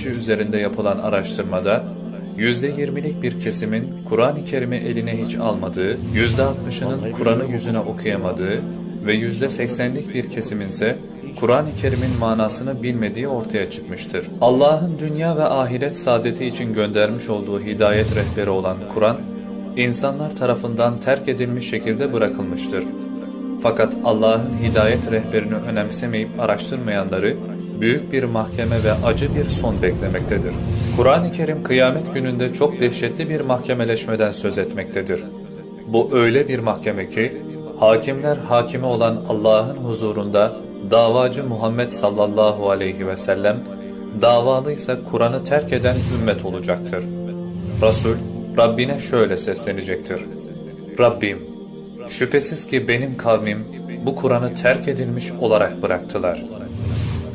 kişi üzerinde yapılan araştırmada %20'lik bir kesimin Kur'an-ı Kerim'i eline hiç almadığı, %60'ının Kur'an'ı yüzüne okuyamadığı ve %80'lik bir kesimin ise Kur'an-ı Kerim'in manasını bilmediği ortaya çıkmıştır. Allah'ın dünya ve ahiret saadeti için göndermiş olduğu hidayet rehberi olan Kur'an, insanlar tarafından terk edilmiş şekilde bırakılmıştır. Fakat Allah'ın hidayet rehberini önemsemeyip araştırmayanları büyük bir mahkeme ve acı bir son beklemektedir. Kur'an-ı Kerim kıyamet gününde çok dehşetli bir mahkemeleşmeden söz etmektedir. Bu öyle bir mahkeme ki hakimler hakimi olan Allah'ın huzurunda davacı Muhammed sallallahu aleyhi ve sellem davalıysa Kur'an'ı terk eden ümmet olacaktır. Resul Rabbine şöyle seslenecektir. Rabbim şüphesiz ki benim kavmim bu Kur'an'ı terk edilmiş olarak bıraktılar.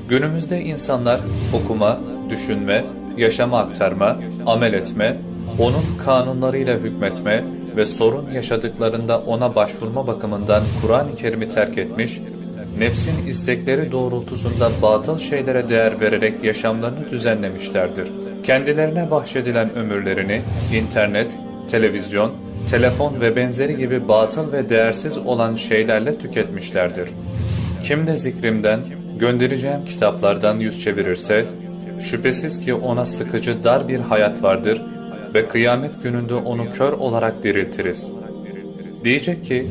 Günümüzde insanlar okuma, düşünme, yaşama aktarma, amel etme, onun kanunlarıyla hükmetme ve sorun yaşadıklarında ona başvurma bakımından Kur'an-ı Kerim'i terk etmiş, nefsin istekleri doğrultusunda batıl şeylere değer vererek yaşamlarını düzenlemişlerdir. Kendilerine bahşedilen ömürlerini internet, televizyon, telefon ve benzeri gibi batıl ve değersiz olan şeylerle tüketmişlerdir. Kim de zikrimden, göndereceğim kitaplardan yüz çevirirse, şüphesiz ki ona sıkıcı dar bir hayat vardır ve kıyamet gününde onu kör olarak diriltiriz. Diyecek ki,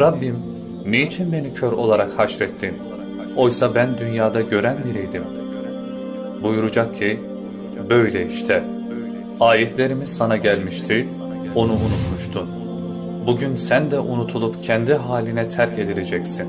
Rabbim niçin beni kör olarak haşrettin? Oysa ben dünyada gören biriydim. Buyuracak ki, böyle işte. Ayetlerimiz sana gelmişti, onu unutmuştun. Bugün sen de unutulup kendi haline terk edileceksin.